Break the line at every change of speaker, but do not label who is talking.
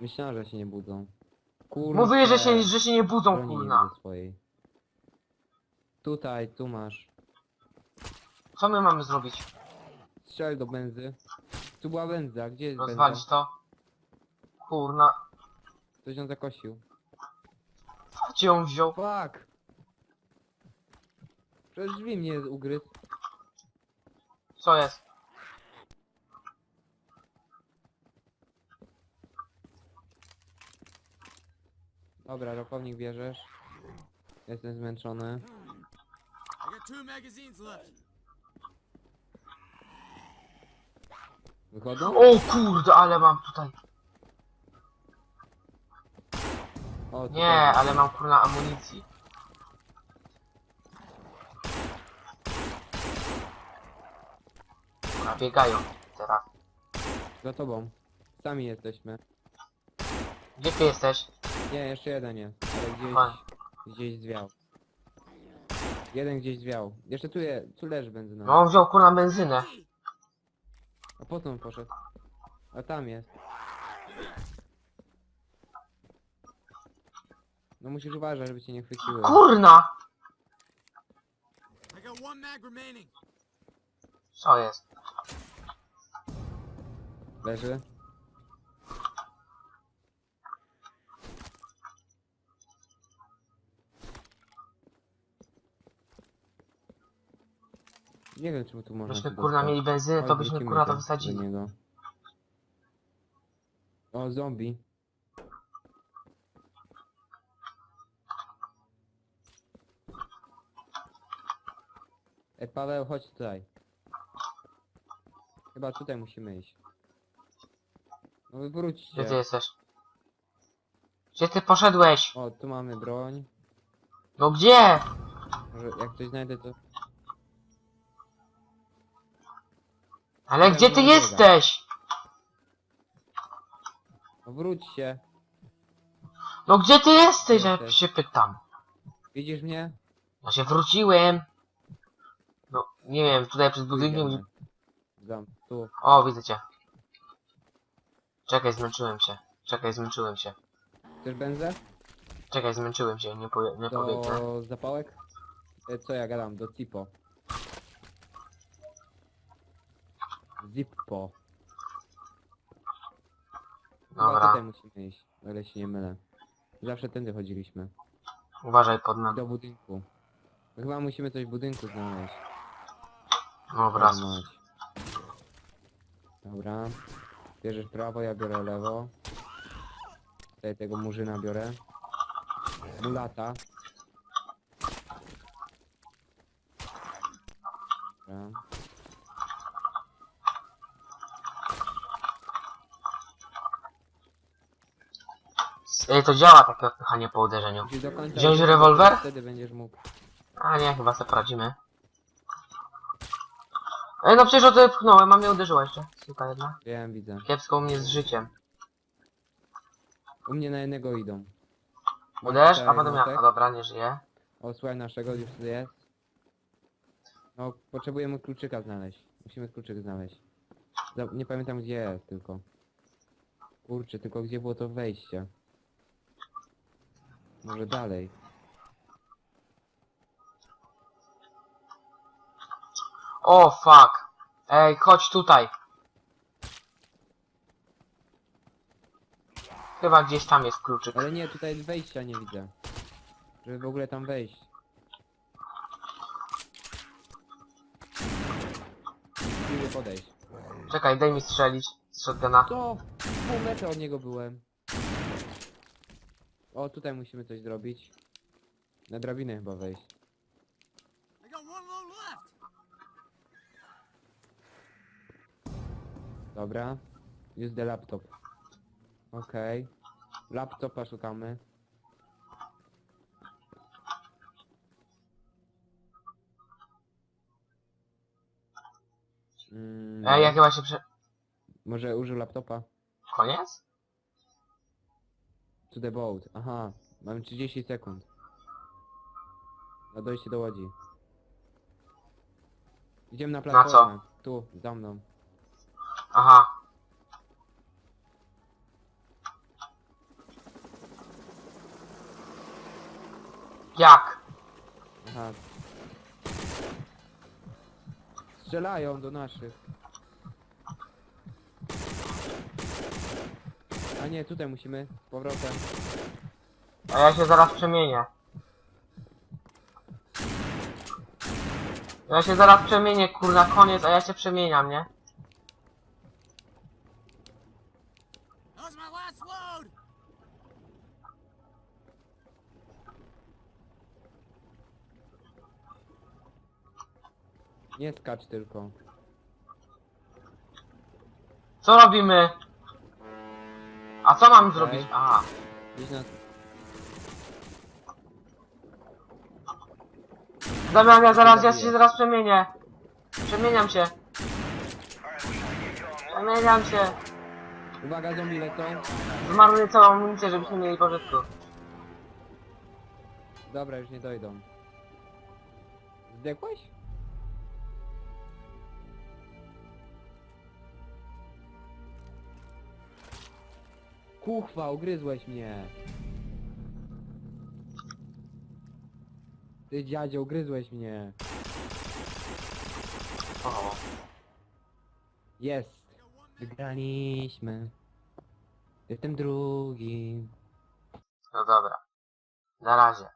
Myślałem, że się nie budzą. Kurwa.
Mówię, że się, że się nie budzą,
broni
kurna.
swojej. Tutaj, tu masz.
Co my mamy zrobić?
Strzel do benzy. Tu była benza, gdzie jest
Rozwalić
benza?
to? Kurna.
Ktoś ją zakosił.
Gdzie ją wziął?
Fuck! Przez drzwi mnie ugryzł.
Co jest?
Dobra, rokownik bierzesz. Jestem zmęczony.
I got two magazines left.
Wychodzą?
O kurde, ale mam tutaj.
O, tutaj.
Nie, ale mam kurna amunicji. Kurna, biegają teraz.
Za tobą. Sami jesteśmy.
Gdzie ty jesteś?
Nie, jeszcze jeden jest. Ale gdzieś,
Fajnie.
gdzieś zwiał. Jeden gdzieś zwiał. Jeszcze tu, je, tu leży benzyna.
No on wziął kurna benzynę.
A po co on poszedł? A tam jest. No musisz uważać, żeby cię nie chwyciły.
Kurna!
I got one mag remaining.
Co jest?
Leży. Nie wiem, czemu tu można
Byśmy
się
kurna
dostać.
mieli benzynę, to
Chodź,
byśmy
wrócimy
kurna to
do
wysadzili.
niego. O, zombie. Ej, Paweł, chodź tutaj. Chyba tutaj musimy iść. No
Gdzie ty jesteś? Gdzie ty poszedłeś?
O, tu mamy broń.
No gdzie?
Może jak coś znajdę, to...
Ale gdzie ty jesteś?
No wróćcie.
No gdzie ty jesteś? Ja
Jesteś.
się pytam.
Widzisz mnie?
Ja się wróciłem. No, nie wiem, tutaj przed budynkiem.
Idziemy. Zam, tu.
O, widzę cię. Czekaj, zmęczyłem się. Czekaj, zmęczyłem się.
Chcesz benzę?
Czekaj, zmęczyłem się, nie, powie, nie pobiegnę.
Do zapałek? E, Co ja gadam? Do Cipo. Zippo. Chyba
Dobra,
tutaj musimy iść, o ile się nie mylę. Zawsze tędy chodziliśmy.
uważaj pod nami.
Do budynku. Chyba musimy coś w budynku znaleźć.
Dobra,
mać. Dobra. Bierzesz prawo, ja biorę lewo. Tutaj tego murzyna biorę. Mulata. Dobra.
Ej, to działa takie odpychanie po uderzeniu.
Musisz do końca
Wziąć
uderzyć,
rewolwer?
Wtedy będziesz mógł.
A nie, chyba sobie poradzimy. Ej, no przecież odepchnąłem, a mnie uderzyła jeszcze. Suka jedna.
Wiem, widzę.
Kiepsko u mnie z życiem.
U mnie na jednego idą.
Uderz, a potem ja. A dobra, nie żyje.
O, słuchaj naszego, już tu jest. No, potrzebujemy kluczyka znaleźć. Musimy kluczyk znaleźć. Za- Nie pamiętam gdzie jest tylko. Kurczę, tylko gdzie było to wejście. Może dalej.
O, fuck. Ej, chodź tutaj. Chyba gdzieś tam jest kluczyk.
Ale nie, tutaj wejścia nie widzę. Żeby w ogóle tam wejść. Musimy podejść.
Czekaj, daj mi strzelić z shotguna.
Co? Pół metra od niego byłem. O, tutaj musimy coś zrobić. Na drabinę chyba wejść.
I got one load left.
Dobra. Use the laptop. Okej. Laptopa szukamy. Mm,
Ej, ja chyba się prze...
Może użył laptopa?
Koniec?
To the boat. Aha, mam 30 sekund. Na dojście do łodzi. Idziemy na platformę. Tu, za mną.
Aha. Jak?
Aha. Strzelają do naszych. A nie, tutaj musimy. Z powrotem.
A ja się zaraz przemienię. Ja się zaraz przemienię, kurna, koniec, a ja się przemieniam, nie?
Nie skacz tylko.
Co robimy? A co mam zrobić? Aha.
Gdzieś na...
Damian, ja zaraz, ja się zaraz przemienię. Przemieniam się. Przemieniam się.
Uwaga, zombie lecą.
Zmarnuję całą amunicję, żebyśmy mieli pożytku.
Dobra, już nie dojdą. Zdechłeś? Kuchwa, ugryzłeś mnie. Ty dziadzio, ugryzłeś mnie.
O.
Jest. Wygraliśmy. Jestem drugi.
No dobra. Na razie.